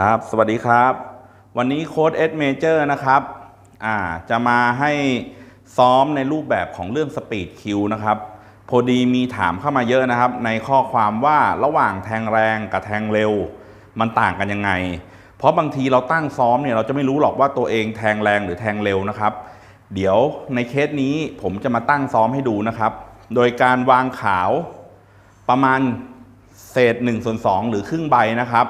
ครับ สวัสดีครับ วันนี้โค้ดเอสเมเจอร์นะครับอ่าจะมาให้ซ้อมในรูปแบบของเรื่องสปีดคิวนะครับ พอดีมีถามเข้ามาเยอะนะครับ ในข้อความว่าระหว่างแทงแรงกับแทงเร็ว มันต่างกันยังไง เพราะบางทีเราตั้งซ้อมเนี่ยเราจะไม่รู้หรอกว่าตัวเองแทงแรงหรือแทงเร็วนะครับ เดี๋ยวในเคสนี้ผมจะมาตั้งซ้อมให้ดูนะครับ โดยการวางขาวประมาณเศษ1ส่วน2หรือครึ่งใบนะครับ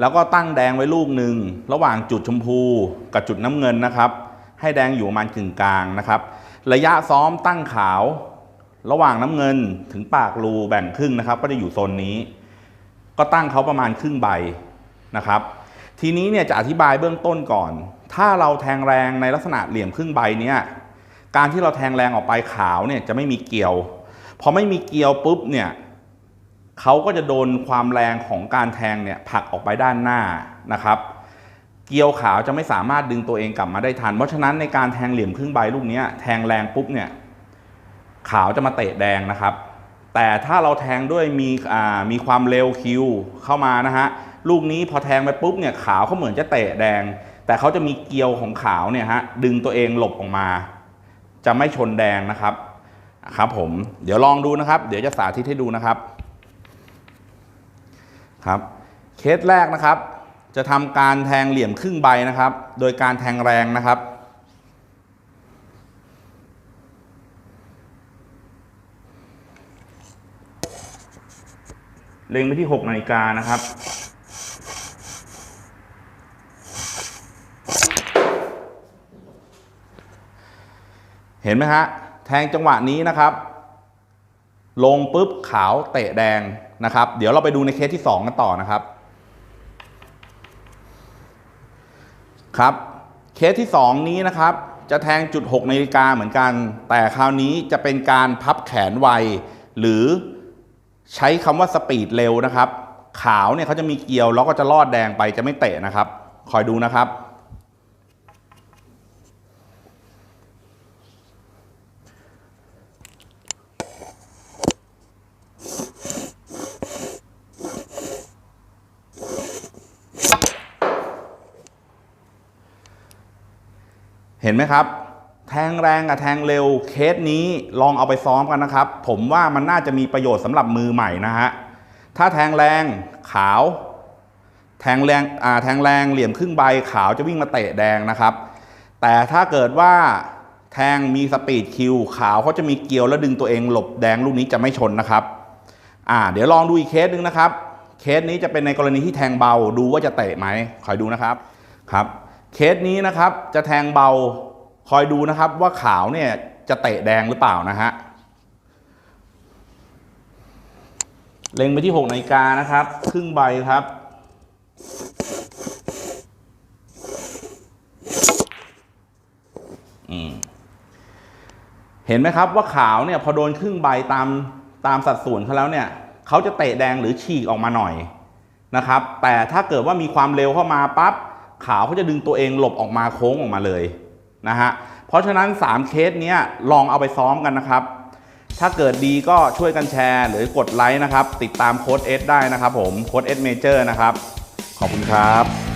แล้วก็ตั้งแดงไว้ลูกหนึ่งระหว่างจุดชมพูกับจุดน้ำเงินนะครับ ให้แดงอยู่ประมาณกึ่งกลางนะครับ ระยะซ้อมตั้งขาว ระหว่างน้ำเงินถึงปากรูแบ่งครึ่งนะครับ ก็จะอยู่โซนนี้ ก็ตั้งเขาประมาณครึ่งใบนะครับ ทีนี้เนี่ยจะอธิบายเบื้องต้นก่อน ถ้าเราแทงแรงในลักษณะเหลี่ยมครึ่งใบเนี่ยการที่เราแทงแรงออกไปขาวเนี่ยจะไม่มีเกลียวพอไม่มีเกลียวปุ๊บเนี่ย เขาก็จะโดนความแรงของการแทงเนี่ยผลักออกไปด้านหน้านะครับ เกลียวขาวจะไม่สามารถดึงตัวเองกลับมาได้ทัน เพราะฉะนั้นในการแทงเหลี่ยมครึ่งใบลูกนี้แทงแรงปุ๊บเนี่ยขาวจะมาเตะแดงนะครับ แต่ถ้าเราแทงด้วยมีอ่ามีความเร็วคิวเข้ามานะฮะลูกนี้พอแทงไปปุ๊บเนี่ยขาวเขาเหมือนจะเตะแดง แต่เขาจะมีเกลียวของขาวเนี่ยฮะดึงตัวเองหลบออกมา จะไม่ชนแดงนะครับครับผมเดี๋ยวลองดูนะครับ เดี๋ยวจะสาธิตให้ดูนะครับ ครับเคสแรกนะครับ จะทำการแทงเหลี่ยมครึ่งใบนะครับ โดยการแทงแรงนะครับ เล็งไปที่ 6นาฬิกานะครับเห็นไหมฮะ แทงจังหวะนี้นะครับ ลงปุ๊บขาวเตะแดง นะครับ เดี๋ยวเราไปดูในเคสที่ 2 กันต่อนะครับ ครับ เคสที่ 2 นี้นะครับ จะแทงจุด6นาฬิกาเหมือนกัน แต่คราวนี้จะเป็นการพับแขนไว หรือใช้คำว่าสปีดเร็วนะครับ ขาวเนี่ยเขาจะมีเกลียวแล้วก็จะลอดแดงไปจะไม่เตะนะครับ คอยดูนะครับ ห็นไหมครับ แทงแรงกับแทงเร็วเคสนี้ลองเอาไปซ้อมกันนะครับ ผมว่ามันน่าจะมีประโยชน์สำหรับมือใหม่นะฮะถ้าแทงแรงขาว แทงแรงอ่าแทงแรงเหลี่ยมครึ่งใบขาวจะวิ่งมาเตะแดงนะครับ แต่ถ้าเกิดว่าแทงมีสปีดคิวขาวเขาจะมีเกลียวแล้วดึงตัวเองหลบแดงลูกนี้จะไม่ชนนะครับอ่าเดี๋ยวลองดูอีกเคสหนึ่งนะครับ เคสนี้จะเป็นในกรณีที่แทงเบาดูว่าจะเตะไหมคอยดูนะครับครับ เคสนี้นะครับจะแทงเบาคอยดูนะครับว่าขาวเนี่ยจะเตะแดงหรือเปล่านะฮะเล็งไปที่6นาฬิกานะครับ ครึ่งใบครับ เห็นไหมครับว่าขาวเนี่ยพอโดนครึ่งใบตามตามสัดส่วนเขาแล้วเนี่ยเขาจะเตะแดงหรือฉีกออกมาหน่อยนะครับ แต่ถ้าเกิดว่ามีความเร็วเข้ามาปั๊บ ขาวเขาจะดึงตัวเองหลบออกมาโค้งออกมาเลยนะฮะเพราะฉะนั้น 3 เคสเนี้ยลองเอาไปซ้อมกันนะครับ ถ้าเกิดดีก็ช่วยกันแชร์ หรือกดไลค์นะครับ ติดตามโค้ดเอสได้นะครับผมโค้ดเอสเมเจอร์นะครับ ขอบคุณครับ